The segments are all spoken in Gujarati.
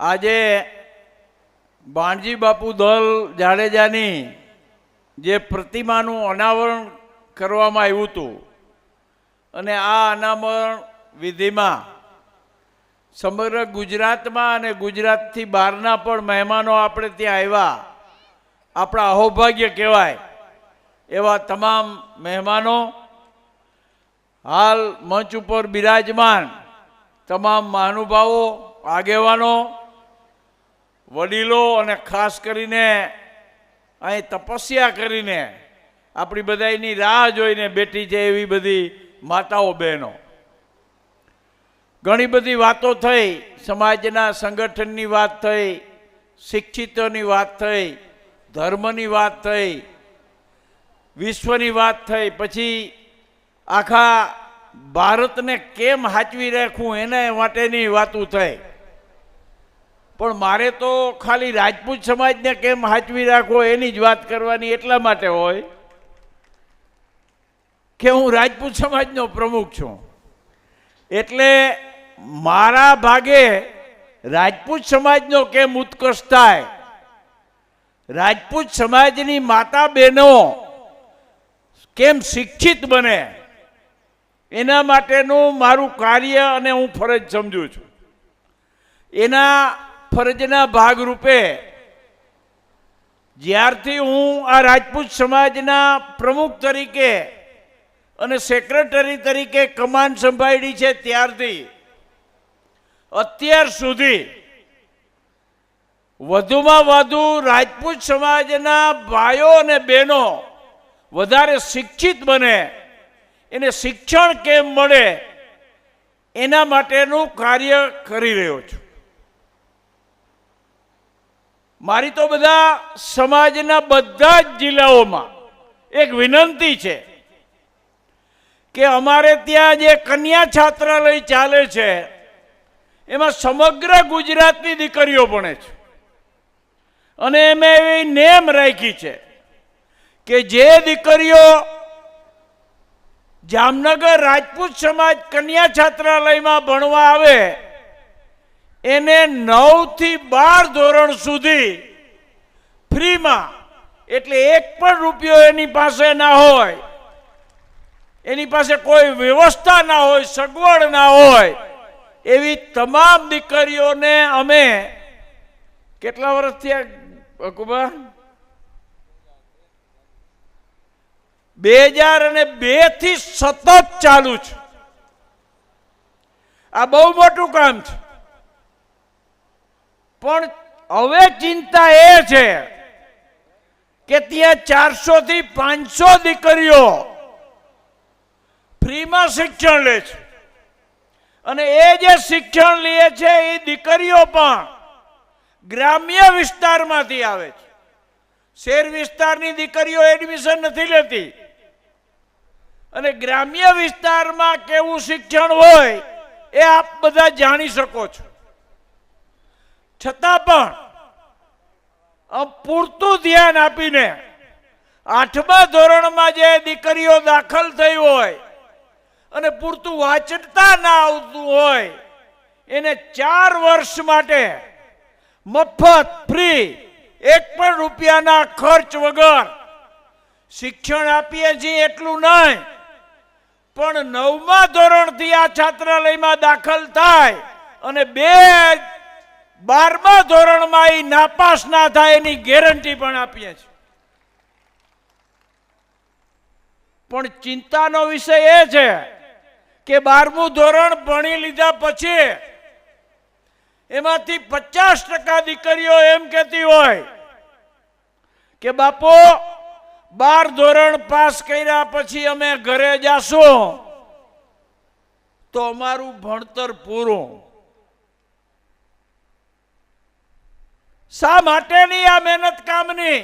આજે બાણજી બાપુ દલ જાડેજાની જે પ્રતિમાનું અનાવરણ કરવામાં આવ્યું હતું અને આ અનાવરણ વિધિમાં સમગ્ર ગુજરાતમાં અને ગુજરાતથી બહારના પણ મહેમાનો આપણે ત્યાં આવ્યા. આપણા અહોભાગ્ય કહેવાય એવા તમામ મહેમાનો. હાલ મંચ ઉપર બિરાજમાન તમામ મહાનુભાવો, આગેવાનો વડીલો અને ખાસ કરીને અહીં તપસ્યા કરીને આપણી બધાની રાહ જોઈને બેઠી છે એવી બધી માતાઓ બહેનો. ઘણી બધી વાતો થઈ, સમાજના સંગઠનની વાત થઈ, શિક્ષિતોની વાત થઈ, ધર્મની વાત થઈ, વિશ્વની વાત થઈ, પછી આખા ભારતને કેમ હાચવી રાખવું એના માટેની વાતો થઈ. પણ મારે તો ખાલી રાજપૂત સમાજને કેમ હાચવી રાખવો એની જ વાત કરવાની એટલા માટે હોય કે હું રાજપૂત સમાજનો પ્રમુખ છું. એટલે મારા ભાગે રાજપૂત સમાજનો કેમ ઉત્કર્ષ થાય? રાજપૂત સમાજની માતા બહેનો કેમ શિક્ષિત બને? એના માટેનું મારું કાર્ય અને હું ફરજ સમજું છું. એના ફરજના ભાગરૂપે જ્યારથી હું આ રાજપૂત સમાજના પ્રમુખ તરીકે અને સેક્રેટરી તરીકે કમાન સંભાળી છે ત્યારથી, અત્યાર સુધી વધુમાં વધુ રાજપૂત સમાજના ભાઈઓ અને બહેનો વધારે શિક્ષિત બને, એને શિક્ષણ કેમ મળે એના માટેનું કાર્ય કરી રહ્યો છું. મારી તો બધા સમાજના બધા જ જિલ્લાઓમાં એક વિનંતી છે કે અમારે ત્યાં જે કન્યા છાત્રાલય ચાલે છે, એમાં સમગ્ર ગુજરાતની દીકરીઓ ભણે છે. અને એમ એવી નેમ રાખી છે કે જે દીકરીઓ જામનગર રાજપૂત સમાજ કન્યા છાત્રાલયમાં ભણવા આવે એને નવથી બાર ધોરણ સુધી ફ્રીમાં, એટલે એક પણ રૂપિયો એની પાસે ના હોય, એની પાસે કોઈ વ્યવસ્થા ના હોય, સગવડ ના હોય, એવી તમામ દીકરીઓને અમે કેટલા વર્ષ થયા કુબા બે હજાર અને બેથી સતત ચાલુ છે. આ બહુ મોટું કામ છે. પણ હવે ચિંતા એ છે કે ત્યાં ચારસો થી પાંચસો દીકરીઓ ફ્રીમાં શિક્ષણ લે છે. અને એ જે શિક્ષણ લે છે, એ દીકરીઓ પણ ગ્રામ્ય વિસ્તારમાંથી આવે છે. શહેર વિસ્તારની દીકરીઓ એડમિશન નથી લેતી. અને ગ્રામ્ય વિસ્તારમાં કેવું શિક્ષણ હોય, એ આપ બધા જાણી શકો છો. છતાં પણ પૂરતું ધ્યાન આપીને આઠમા ધોરણમાં જે દીકરીઓ દાખલ થઈ હોય અને પૂરતું વાંચતા ના આવતું હોય, એને ચાર વર્ષ માટે મફત ફ્રી એક પણ રૂપિયાના ખર્ચ વગર શિક્ષણ આપીએ છીએ એટલું નહીં, પણ નવમા ધોરણથી આ છાત્રાલયમાં દાખલ થાય અને બે બારમા ધોરણમાં એ નાપાસ ના થાય એની ગેરંટી પણ આપીએ છીએ. પણ ચિંતાનો વિષય એ છે કે બારમું ધોરણ ભણી લીધા પછી એમાંથી પચાસ ટકા દીકરીઓ એમ કહેતી હોય કે બાપો, બાર ધોરણ પાસ કર્યા પછી અમે ઘરે જાશું તો અમારું ભણતર પૂરું. શા માટેની આ મહેનત કામની?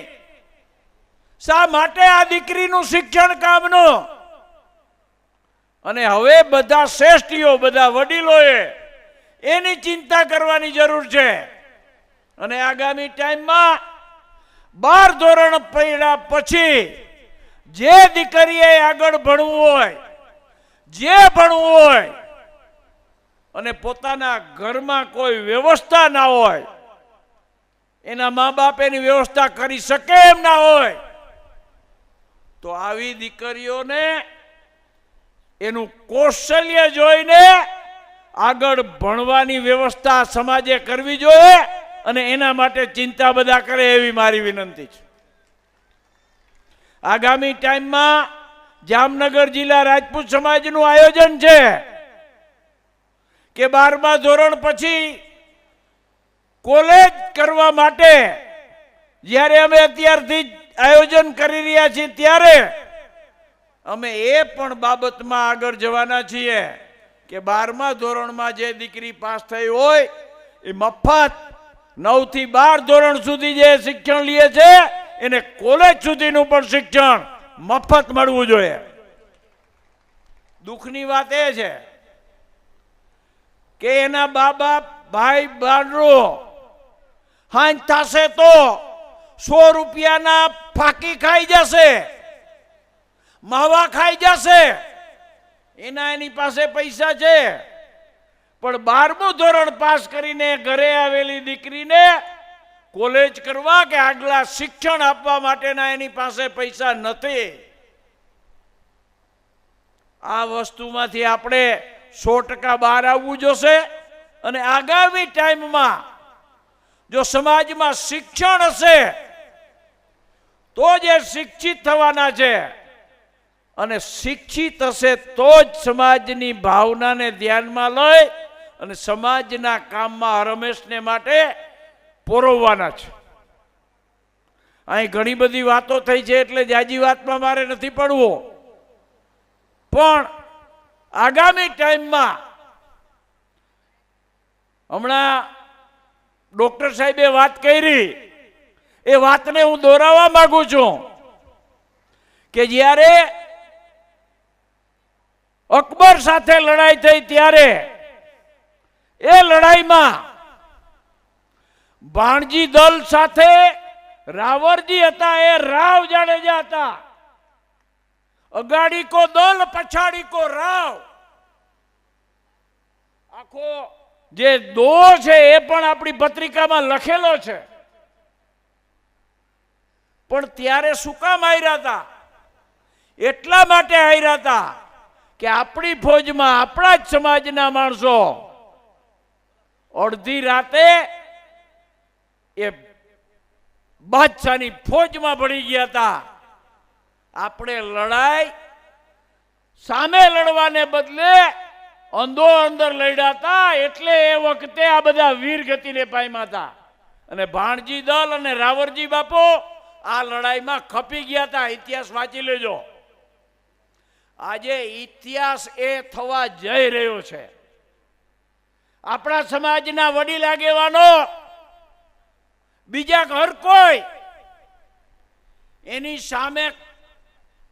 શા માટે આ દીકરીનું શિક્ષણ કામનું? અને હવે બધા શ્રેષ્ઠીઓ, બધા વડીલોએ એની ચિંતા કરવાની જરૂર છે. અને આગામી ટાઈમમાં બાર ધોરણ પડ્યા પછી જે દીકરીએ આગળ ભણવું હોય, જે ભણવું હોય, અને પોતાના ઘરમાં કોઈ વ્યવસ્થા ના હોય એના મા બાપ એની વ્યવસ્થા કરી શકે એમ ના હોય, તો આવી દીકરીઓને એનું કૌશલ્ય જોઈને આગળ ભણવાની વ્યવસ્થા સમાજે કરવી જોઈએ અને એના માટે ચિંતા બધા કરે એવી મારી વિનંતી છે. આગામી ટાઈમમાં જામનગર જિલ્લા રાજપૂત સમાજનું આયોજન છે કે બારમા ધોરણ પછી કોલેજ કરવા માટે જ્યારે અમે અત્યારથી આયોજન કરી રહ્યા છીએ, ત્યારે અમે એ પણ બાબતમાં આગળ જવાના છીએ કે બારમા ધોરણમાં જે દીકરી પાસ થઈ હોય, એ મફત નવથી બાર ધોરણ સુધી જે શિક્ષણ લે છે, એને કોલેજ સુધીનું પણ શિક્ષણ મફત મળવું જોઈએ. દુઃખની વાત એ છે કે એના બા બાપ ભાઈ બાંડરો હાંજ થશે તો સો રૂપિયાના ફાકી ખાઈ જશે, માવા ખાઈ જશે, એના એની પાસે પૈસા છે. પણ બારમું ધોરણ પાસ કરીને ઘરે આવેલી દીકરીને કોલેજ કરવા કે આગલા શિક્ષણ આપવા માટેના એની પાસે પૈસા નથી. આ વસ્તુમાંથી આપણે સો ટકા બહાર આવવું જોશે અને આગામી ટાઈમમાં જો સમાજમાં શિક્ષણ હશે, તો જ એ શિક્ષિત થવાના છે. અને શિક્ષિત હશે તો જ સમાજની ભાવનાને ધ્યાનમાં લઈ અને સમાજના કામમાં રમેશને માટે પોરવવાના છે. અહીં ઘણી બધી વાતો થઈ છે એટલે જાજી વાતમાં મારે નથી પડવો. પણ આગામી ટાઈમમાં હમણાં ડોક્ટર સાહેબે વાત કરી. એ વાતને હું દોરાવવા માંગુ છું કે જ્યારે અકબર સાથે લડાઈ થઈ ત્યારે એ લડાઈમાં ભાણજી દલ સાથે રાવરજી હતા, એ રાવ જાડેજા હતા. અગાડી કો દલ પછાડી કો રાવ. આખો જે દો છે એ પણ આપણી પત્રિકામાં લખેલો છે. પણ ત્યારે શું કામ આવ્યા હતા? એટલા માટે આવ્યા હતા કે આપણી ફોજમાં આપણા જ સમાજના માણસો અડધી રાતે એ બાદશાહની ફોજમાં ભળી ગયા હતા. આપણે લડાઈ સામે લડવાને બદલે અંદો અંદર લડ્યા એટલે એ વખતે આ બધા વીર ગતિને પામ્યા હતા અને ભાણજી દલ અને રાવરજી બાપો આ લડાઈમાં ખપી ગયા હતા ઇતિહાસ વાંચી લેજો. આજે ઇતિહાસ એ થવા જઈ રહ્યો છે. આપણા સમાજના વડીલ આગેવાનો, બીજા ઘર કોઈ, એની સામે,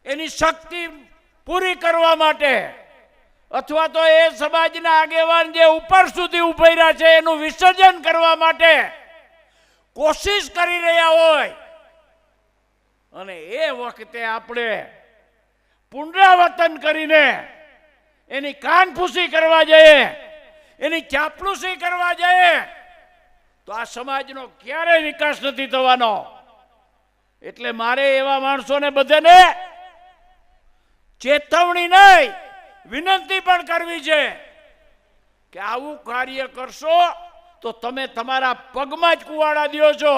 એની શક્તિ પૂરી કરવા માટે અથવા તો એ સમાજના આગેવાન જે ઉપર સુધી ઉભર્યા છે, એનું વિસર્જન કરવા માટે કોશિશ કરી રહ્યા હોય. અને એ વખતે આપણે પુનરાવર્તન કરીને એની કાનફૂસી કરવા જઈએ, એની ચાપલુસી કરવા જઈએ, તો આ સમાજનો ક્યારેય વિકાસ નથી થવાનો. એટલે મારે એવા માણસોને બધાને ચેતવણી નહીં વિનંતી પણ કરવી છે કે આવું કાર્ય કરશો તો તમે તમારા પગમાં જ કુવાડા દો છો.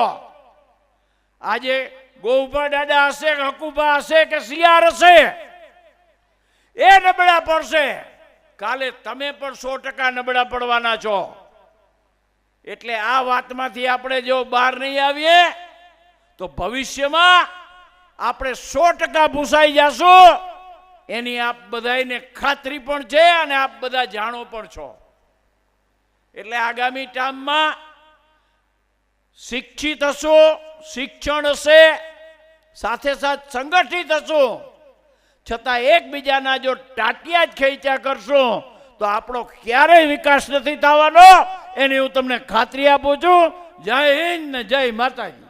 આજે ગોઉભા દાદા હશે કે હકુભા હશે કે શિયાર હશે? એ નબળા પડશે. કાલે તમે પણ સો ટકા નબળા પડવાના છો. એટલે આ વાતમાંથી આપણે જો બહાર નહીં આવીએ, તો ભવિષ્યમાં આપણે સો ટકા ભૂસાઈ જશું. એની આપ બધાને ખાતરી પણ છે અને આપ બધા જાણો પણ છો. એટલે આગામી ટાઈમમાં શિક્ષિત હશો, શિક્ષણ હશે, સાથે સાથ સંગઠિત હશો. છતાં એકબીજાના જો ટાટિયા જ ખેંચ્યા કરશું, તો આપણો ક્યારેય વિકાસ નથી થવાનો. એની હું તમને ખાતરી આપું છું. જય હિન્દ જય માતાજી.